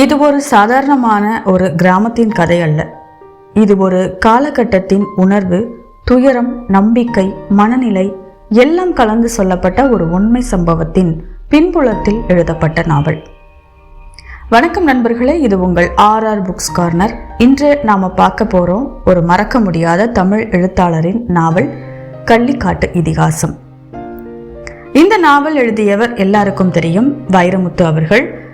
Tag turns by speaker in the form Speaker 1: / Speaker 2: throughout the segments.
Speaker 1: இது ஒரு சாதாரணமான ஒரு கிராமத்தின் கதை அல்ல. இது ஒரு காலகட்டத்தின் உணர்வு துயரம் நம்பிக்கை மனநிலை எல்லாம் கலந்து சொல்லப்பட்ட ஒரு உண்மை சம்பவத்தின் பின்புலத்தில் எழுதப்பட்ட நாவல். வணக்கம் நண்பர்களே இது உங்கள் ஆர்ஆர் புக்ஸ் கார்னர். இன்று நாம பார்க்க போறோம் ஒரு மறக்க முடியாத தமிழ் எழுத்தாளரின் நாவல் கள்ளிக்காட்டு இதிகாசம். இந்த நாவல் எழுதியவர் எல்லாருக்கும் தெரியும் வைரமுத்து அவர்கள்.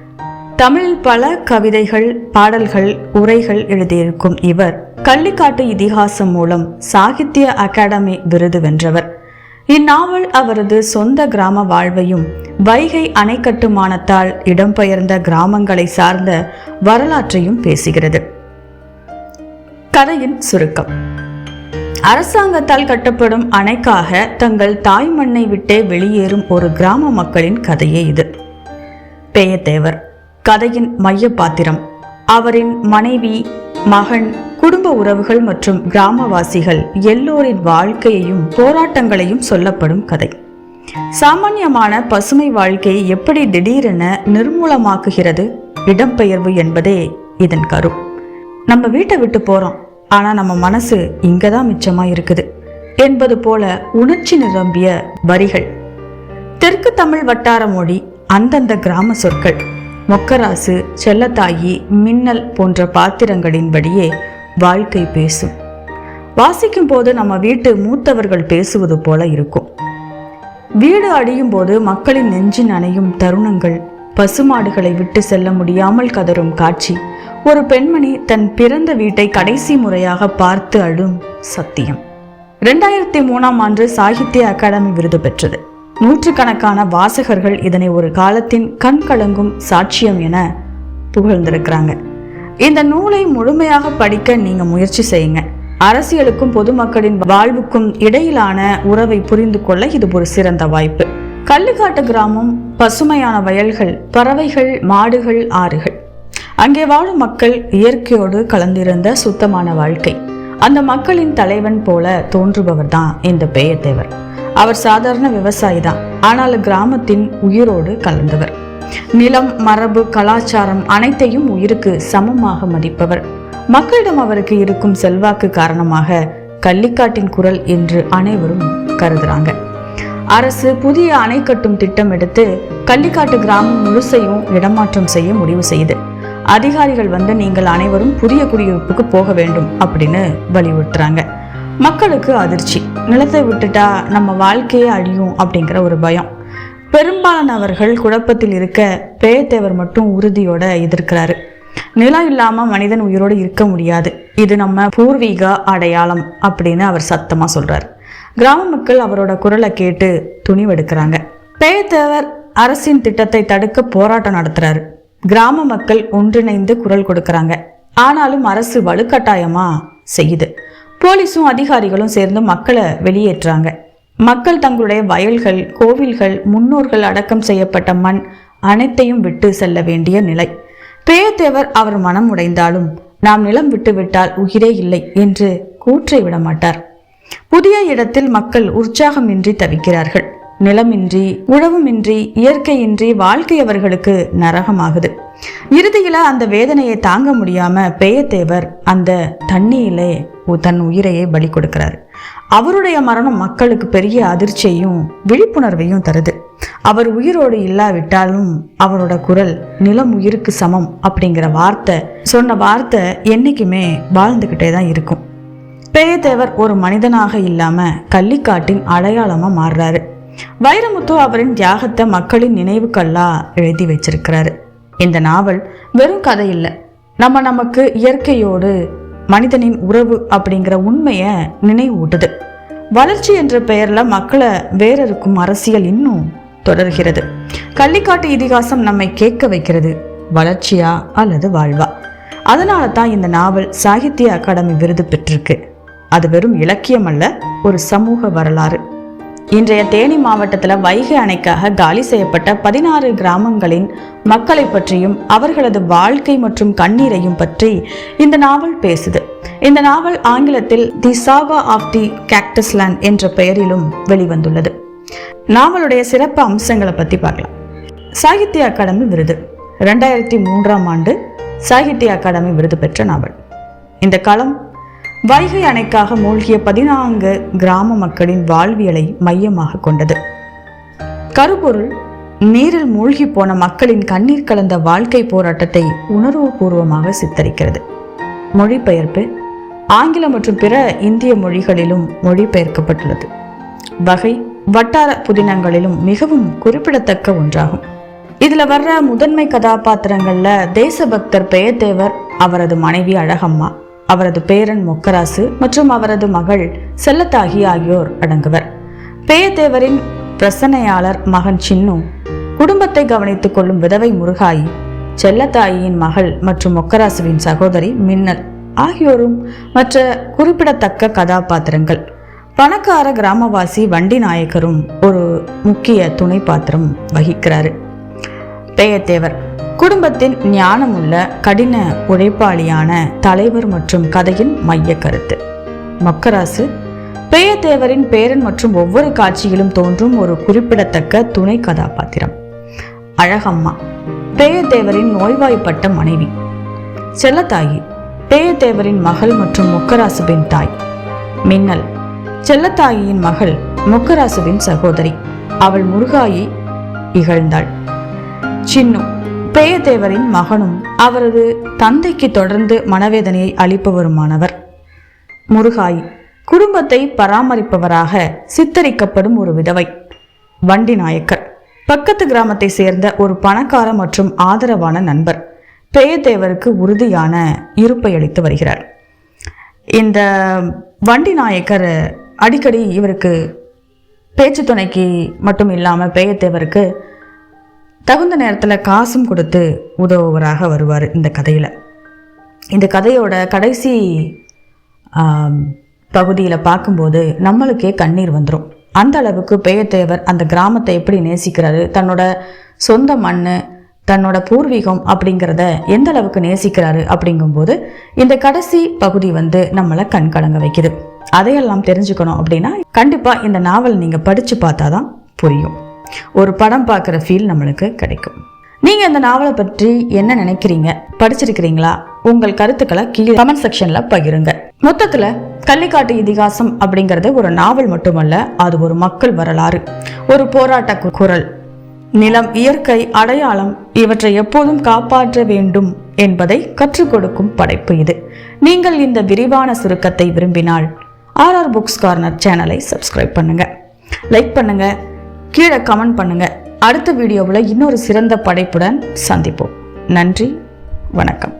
Speaker 1: தமிழில் பல கவிதைகள் பாடல்கள் உரைகள் எழுதியிருக்கும் இவர் கள்ளிக்காட்டு இதிகாசம் மூலம் சாகித்ய அகாடமி விருது வென்றவர். இந்நாவல் அவரது சொந்த கிராம வாழ்வையும் வைகை அணை கட்டுமானத்தால் இடம்பெயர்ந்த கிராமங்களை சார்ந்த வரலாற்றையும் பேசுகிறது. கதையின் சுருக்கம். அரசாங்கத்தால் கட்டப்படும் அணைக்காக தங்கள் தாய் மண்ணை விட்டே வெளியேறும் ஒரு கிராம மக்களின் கதையே இது. பேயத்தேவர் கதையின் மைய பாத்திரம் அவரின் மனைவி மகன் குடும்ப உறவுகள் மற்றும் கிராமவாசிகள் எல்லோரின் வாழ்க்கையையும் போராட்டங்களையும் சொல்லப்படும் கதை. சாமானியமான பசுமை வாழ்க்கையை எப்படி திடீரென நிர்மூலமாக்குகிறது? இடம்பெயர்வு என்பதே இதன் கரு. நம்ம வீட்டை விட்டு போறோம். ஆனா நம்ம மனசு இங்கதான் மிச்சமா இருக்குது என்பது போல உணர்ச்சி நிரம்பிய வரிகள். தெற்கு தமிழ் வட்டார மொழி அந்தந்த கிராம சொற்கள். மொக்கராசு செல்லத்தாயி மின்னல் போன்ற பாத்திரங்களின்படியே வாழ்க்கை பேசும். வாசிக்கும் போது நம்ம வீட்டு மூத்தவர்கள் பேசுவது போல இருக்கும். வீடு அடியும் போது மக்களின் நெஞ்சின் அணையும் தருணங்கள் பசுமாடுகளை விட்டு செல்ல முடியாமல் கதறும் காட்சி ஒரு பெண்மணி தன் பிறந்த வீட்டை கடைசி முறையாக பார்த்து அழும் சத்தியம். ரெண்டாயிரத்தி மூணாம் ஆண்டு சாகித்ய அகாடமி விருது பெற்றது. நூற்றுக்கணக்கான வாசகர்கள் இதனை ஒரு காலத்தின் கண் கலங்கும் சாட்சியம் என புகழ்ந்திருக்கிறாங்க. இந்த நூலை முழுமையாக படிக்க நீங்க முயற்சி செய்யுங்க. அரசியலுக்கும் பொதுமக்களின் வாழ்வுக்கும் இடையிலான உறவை புரிந்து கொள்ள இது ஒரு சிறந்த வாய்ப்பு. கள்ளுக்காட்டு கிராமம் பசுமையான வயல்கள் பறவைகள் மாடுகள் ஆறுகள். அங்கே வாழும் மக்கள் இயற்கையோடு கலந்திருந்த சுத்தமான வாழ்க்கை. அந்த மக்களின் தலைவன் போல தோன்றுபவர் தான் இந்த பேயத்தேவர் அவர் சாதாரண விவசாயி தான் ஆனால் கிராமத்தின் உயிரோடு கலந்தவர். நிலம் மரபு கலாச்சாரம் அனைத்தையும் உயிருக்கு சமமாக மதிப்பவர். மக்களிடம் அவருக்கு இருக்கும் செல்வாக்கு காரணமாக கள்ளிக்காட்டின் குரல் என்று அனைவரும் கருதுறாங்க. அரசு புதிய அணை கட்டும் திட்டம் எடுத்து கள்ளிக்காட்டு கிராமம் முழுசையும் இடமாற்றம் செய்ய முடிவு செய்து அதிகாரிகள் வந்து நீங்கள் அனைவரும் புதிய குடியிருப்புக்கு போக வேண்டும் அப்படின்னு வலியுறுத்துறாங்க. மக்களுக்கு அதிர்ச்சி. நிலத்தை விட்டுட்டா நம்ம வாழ்க்கையே அழியும் அப்படிங்கிற ஒரு பயம். பெரும்பாலானவர்கள் குழப்பத்தில் இருக்க பேயத்தேவர் மட்டும் உறுதியோட எதிர்க்கிறாரு. நிலம் இல்லாம மனிதன் உயிரோடு இருக்க முடியாது. இது நம்ம பூர்வீக அடையாளம் அப்படின்னு அவர் சத்தமா சொல்றாரு. கிராம மக்கள் அவரோட குரலை கேட்டு துணிவெடுக்கிறாங்க. பேயத்தேவர் அரசின் திட்டத்தை தடுக்க போராட்டம் நடத்துறாரு. கிராம மக்கள் ஒன்றிணைந்து குரல் கொடுக்கறாங்க. ஆனாலும் அரசு வலுக்கட்டாயமா செய்யுது. போலீஸும் அதிகாரிகளும் சேர்ந்து மக்களை வெளியேற்றாங்க. மக்கள் தங்களுடைய வயல்கள் கோவில்கள் முன்னோர்கள் அடக்கம் செய்யப்பட்ட மண் அனைத்தையும் விட்டு செல்ல வேண்டிய நிலை. பேயத்தேவர் அவர் மனம் உடைந்தாலும் நாம் நிலம் விட்டுவிட்டால் உயிரே இல்லை என்று கூற்றை விட மாட்டார் புதிய இடத்தில் மக்கள் உற்சாகமின்றி தவிக்கிறார்கள். நிலமின்றி உழவுமின்றி இயற்கையின்றி வாழ்க்கை அவர்களுக்கு நரகமாகுது. இறுதியில அந்த வேதனையை தாங்க முடியாம பேயத்தேவர் அந்த தண்ணியிலே தன் உயிரையே பலி கொடுக்கிறார். அவருடைய மரணம் மக்களுக்கு பெரிய அதிர்ச்சியையும் விழிப்புணர்வையும் தருது. அவர் உயிரோடு இல்லாவிட்டாலும் அவரோட குரல் நிலம் உயிருக்கு சமம் அப்படிங்கிற வார்த்தை சொன்ன வார்த்தை என்னைக்குமே வாழ்ந்துக்கிட்டே தான் இருக்கும். பேயத்தேவர் ஒரு மனிதனாக இல்லாம கள்ளிக்காட்டின் அடையாளமா மாறுறாரு. வைரமுத்து அவரின் தியாகத்தை மக்களின் நினைவுக்கல்லா எழுதி வச்சிருக்கிறாரு. இந்த நாவல் வெறும் கதை இல்லை. நம்ம நமக்கு இயற்கையோடு மனிதனின் உறவு அப்படிங்கிற உண்மையை நினைவூட்டுது. வளர்ச்சி என்ற பெயர்ல மக்களை வேறறுக்கும் அரசியல் இன்னும் தொடர்கிறது. கள்ளிக்காட்டு இதிகாசம் நம்மை கேட்க வைக்கிறது வளர்ச்சியா அல்லது வாழ்வா? அதனால தான் இந்த நாவல் சாகித்ய அகாடமி விருது பெற்றிருக்கு. அது வெறும் இலக்கியம் அல்ல ஒரு சமூக வரலாறு. இன்றைய தேனி மாவட்டத்தில் வைகை அணைக்காக காலி செய்யப்பட்ட பதினாறு கிராமங்களின் மக்களை பற்றியும் அவர்களது வாழ்க்கை மற்றும் கண்ணீரையும் பற்றி இந்த நாவல் பேசுது. இந்த நாவல் ஆங்கிலத்தில் தி சாகா ஆஃப் தி கேக்டஸ்லேண்ட் என்ற பெயரிலும் வெளிவந்துள்ளது. நாவலுடைய சிறப்பு அம்சங்களை பற்றி பார்க்கலாம். சாகித்ய அகாடமி விருது. ரெண்டாயிரத்தி மூன்றாம் ஆண்டு சாகித்ய அகாடமி விருது பெற்ற நாவல். இந்த களம் வைகை அணைக்காக மூழ்கிய பதினான்கு கிராம மக்களின் வாழ்வியலை மையமாக கொண்டது. கருப்பொருள் நீரில் மூழ்கி போன மக்களின் கண்ணீர் கலந்த வாழ்க்கை போராட்டத்தை உணர்வுபூர்வமாக சித்தரிக்கிறது. மொழிபெயர்ப்பு ஆங்கிலம் மற்றும் பிற இந்திய மொழிகளிலும் மொழிபெயர்க்கப்பட்டுள்ளது. வகை வட்டார புதினங்களிலும் மிகவும் குறிப்பிடத்தக்க ஒன்றாகும். இதுல வர்ற முதன்மை கதாபாத்திரங்கள்ல தேசபக்தர் பெயர்தேவர் அவரது மனைவி அழகம்மா. அவரது பேரன் மொக்கராசு மற்றும் அவரது மகள் செல்லத்தாகி ஆகியோர் அடங்குவர். பேயத்தேவரின் பிரசனையாளர் மகன் சின்னு குடும்பத்தை கவனித்துக் கொள்ளும் விதவை முருகாயி செல்லத்தாயியின் மகள் மற்றும் மொக்கராசுவின் சகோதரி மின்னல் ஆகியோரும் மற்ற குறிப்பிடத்தக்க கதாபாத்திரங்கள். பணக்கார கிராமவாசி வண்டி நாயக்கரும் ஒரு முக்கிய துணை பாத்திரம் வகிக்கிறாரு. பேயத்தேவர் குடும்பத்தின் ஞானமுள்ள கடின உழைப்பாளியான தலைவர் மற்றும் கதையின் மைய கருத்து மக்கராசு பெயத்தேவரின் பேரன் மற்றும் ஒவ்வொரு காட்சியிலும் தோன்றும் ஒரு குறிப்பிடத்தக்க துணை கதாபாத்திரம். அழகம்மா பேயத்தேவரின் நோய்வாய்ப்பட்ட மனைவி. செல்லத்தாயி பேயத்தேவரின் மகள் மற்றும் முக்கராசுவின் தாய். மின்னல் செல்லத்தாயியின் மகள் முக்கராசுவின் சகோதரி. அவள் முருகாயி இகழ்ந்தாள். சின்னு பேயத்தேவரின் மகனும் அவரது தந்தைக்கு தொடர்ந்து மனவேதனையை அளிப்பவருமானவர். முருகாய் குடும்பத்தை பராமரிப்பவராக சித்தரிக்கப்படும் ஒரு விதவை. வண்டி நாயக்கர் பக்கத்து கிராமத்தை சேர்ந்த ஒரு பணக்கார மற்றும் ஆதரவான நண்பர். பேயத்தேவருக்கு உறுதியான இருப்பை அளித்து வருகிறார். இந்த வண்டி நாயக்கர் அடிக்கடி இவருக்கு பேச்சு துணைக்கு மட்டும் இல்லாமல் பேயத்தேவருக்கு தகுந்த நேரத்தில் காசும் கொடுத்து உதவுவராக வருவார் இந்த கதையில். இந்த கதையோட கடைசி பகுதியில் பார்க்கும்போது நம்மளுக்கே கண்ணீர் வந்துடும் அந்த அளவுக்கு பெயத்தேவர் அந்த கிராமத்தை எப்படி நேசிக்கிறாரு தன்னோட சொந்த மண் தன்னோட பூர்வீகம் அப்படிங்கிறத எந்த அளவுக்கு நேசிக்கிறாரு அப்படிங்கும்போது இந்த கடைசி பகுதி வந்து நம்மளை கண் கலங்க வைக்குது. அதையெல்லாம் தெரிஞ்சுக்கணும் அப்படின்னா கண்டிப்பாக இந்த நாவல் நீங்கள் படித்து பார்த்தா தான் புரியும். ஒரு படம் பார்க்குற ஃபீல் நம்மளுக்கு கிடைக்கும். நீங்கள் இந்த நாவலை பற்றி என்ன நினைக்கிறீங்க? படிச்சிருக்கிறீங்களா? உங்கள் கருத்துக்களை கீழே கமெண்ட் செக்ஷனில் பகிருங்க. மொத்தத்தில் கள்ளிக்காட்டு இதிகாசம் அப்படிங்கிறது ஒரு நாவல் மட்டுமல்ல அது ஒரு மக்கள் வரலாறு. ஒரு போராட்ட குரல். நிலம் இயற்கை அடையாளம் இவற்றை எப்போதும் காப்பாற்ற வேண்டும் என்பதை கற்றுக் கொடுக்கும் படைப்பு இது. நீங்கள் இந்த விரிவான சுருக்கத்தை விரும்பினால் ஆர்ஆர் புக்ஸ் கார்னர் சேனலை சப்ஸ்கிரைப் பண்ணுங்க. லைக் பண்ணுங்க. கீழே கமெண்ட் பண்ணுங்க. அடுத்த வீடியோவில் இன்னொரு சிறந்த படைப்புடன் சந்திப்போம். நன்றி வணக்கம்.